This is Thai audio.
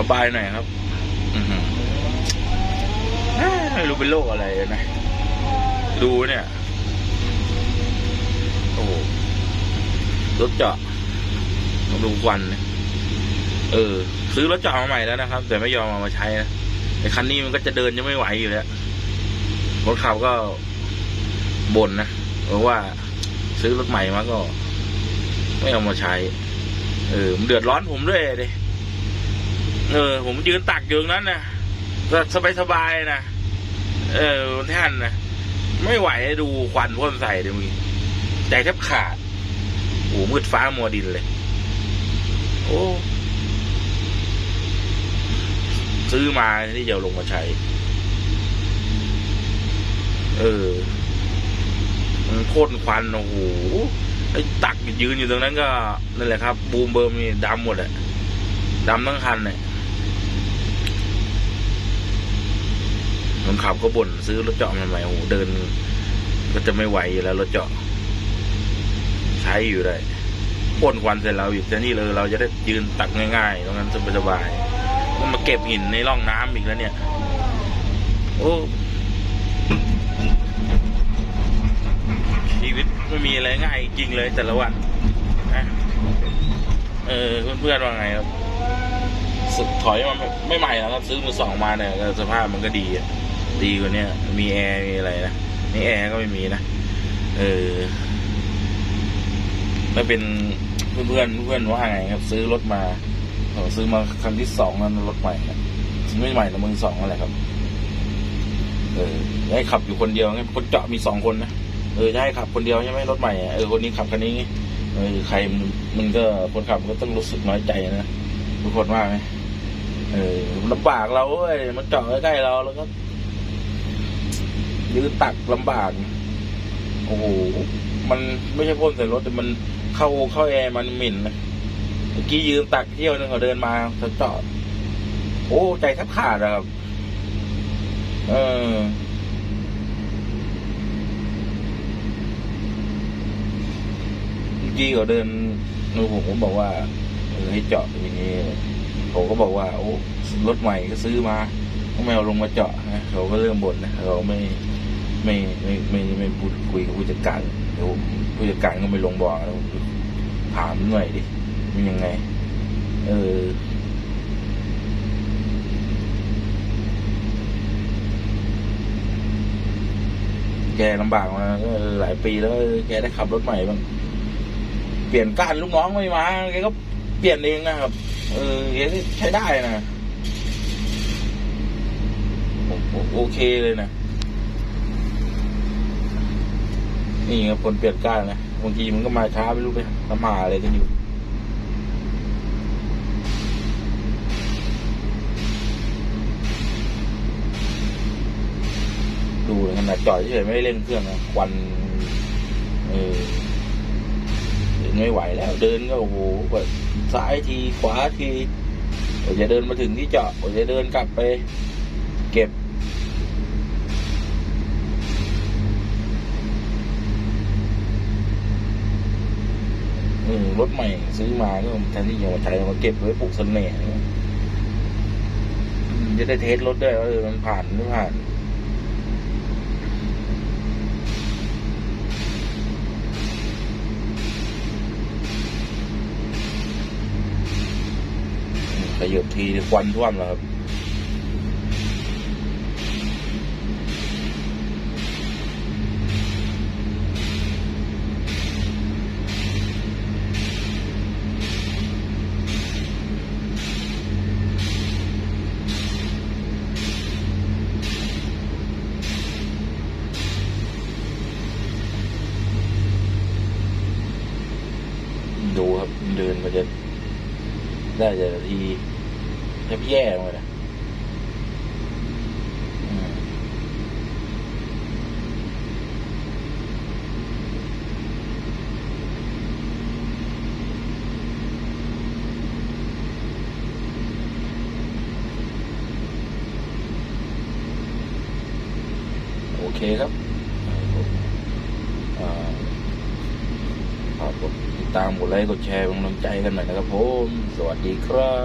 ระบายหน่อยครับไม่รู้เป็นโรคอะไรนะ ดูเนี่ย โอ้โหรถเจาะมาดูควันเนี่ยเออ ซื้อรถเจาะมาใหม่แล้วนะครับ แต่ไม่ยอมเอามาใช้นะไอ้คันนี้มันก็จะเดินยังไม่ไหวอยู่แล้วคนขับก็บ่นนะเพราะว่าซื้อรถใหม่มาก็ ไม่เอามาใช้ เออมันเดือดร้อนผมด้วยเลย เออ ผมยืนตักอยู่ตรงนั้นนะสบายสบายๆนะเออท่านนะไม่ไหวดูควันพ่นใส่เดี๋ยวมึงใจแทบขาดโอ้มืดฟ้ามัวดินเลย โอ้ซื้อมาที่จะเอาลงมาใช้ เออมันพ่นควันโอ้โหไอ้ตักยืนอยู่ตรงนั้นก็นั่นแหละครับ บูมเบิร์มนี่ดำหมดอะดำทั้งคันเนี่ย คนขับก็บ่นซื้อรถเจาะใหม่โอ้โหเดิน ก็จะไม่ไหวอยู่แล้วรถเจาะ ใช้อยู่ได้พ่นควันเสร็จแล้วอีกแต่นี่เลยเราจะได้ยืนตักง่ายๆตรงนั้นสบายๆต้องมาเก็บหินในร่องน้ำอีกแล้วเนี่ย โอ้ชีวิตไม่มีอะไรง่ายจริงเลยแต่ละวันนะเออเพื่อนๆว่าไงครับสึกถอยมาไม่ใหม่แล้วครับซื้อมือสองมาเนี่ยสภาพมันก็ดีอะ ดีกว่านี้มีแอร์มีอะไรนะนี่แอร์ก็ไม่มีนะเออแล้วเป็นเพื่อนเพื่อนเพื่อนว่าไงครับ ซื้อรถมาซื้อมาครั้งที่สองนั้นรถใหม่นะไม่ใหม่แต่มือสองนั่นแหละครับ เออให้ขับอยู่คนเดียวไงคนเจาะมีสองคนนะเออจะให้ขับคนเดียวใช่ไหมรถใหม่เออคนนี้ขับคันนี้เออใครมันก็คนขับก็ต้องรู้สึกน้อยใจนะทุกคนว่าไหมเออลำบากเราเว้ยมันเจาะใกล้ๆเราแล้วก็ ยืนตักลำบาก โอ้โห มันไม่ใช่พ่นใส่รถแต่มันเข้าเข้าแอร์มันหมิ่นนะเมื่อกี้ยืนตักเที่ยวนึงเขาเดินมาจะจอด โอ้ ใจแทบขาดอะครับ เออเมื่อกี้เขาเดินนูผมผมบอกว่าเออให้เจาะอย่างนี้ผมก็บอกว่าโอ้รถใหม่ก็ซื้อมาทำไมเอาลงมาเจาะนะเขาก็เริ่มบ่นนะเขาไม่ ไม่ไม่ไม่ไม่ไม่พูดคุยกับผู้จัดการเดี๋ยวผู้จัดการก็ไม่ลงบอกแล้วถามหน่อยดิมันยังไง เออแกลำบากมาหลายปีแล้วแกได้ขับรถใหม่บ้างเปลี่ยนก้านลูกน้องไม่มาแกก็เปลี่ยนเองนะครับ เออแกใช้ได้นะโอโอเคเลยนะ นี่ครับคนเปลี่ยนก้านนะบางทีมันก็มาช้าไม่รู้ไปทำหาอะไรกันอยู่ดูขนาดจอดเฉยไม่ได้เร่งเครื่องนะควันเออเดินไม่ไหวแล้ว เดินก็โอ้โหกว่าซ้ายทีขวาทีกว่าจะเดินมาถึงที่จอดกว่าจะเดินกลับไป เก็บ เออ รถใหม่ซื้อมาก็แทนที่จะมาใช้มาเก็บไว้ปลูกเสน่ห์จะได้เทสรถด้วยว่าเออมันผ่านไม่ผ่านขยับทีควันท่วมแล้วครับ เดินมาจะได้แต่ละทีแทบแย่มดเลยอืมโอเคครับ ฝากกดติดตามกดไลค์กดแชร์เป็นกำลังใจกันหน่อยนะครับผม สวัสดีครับ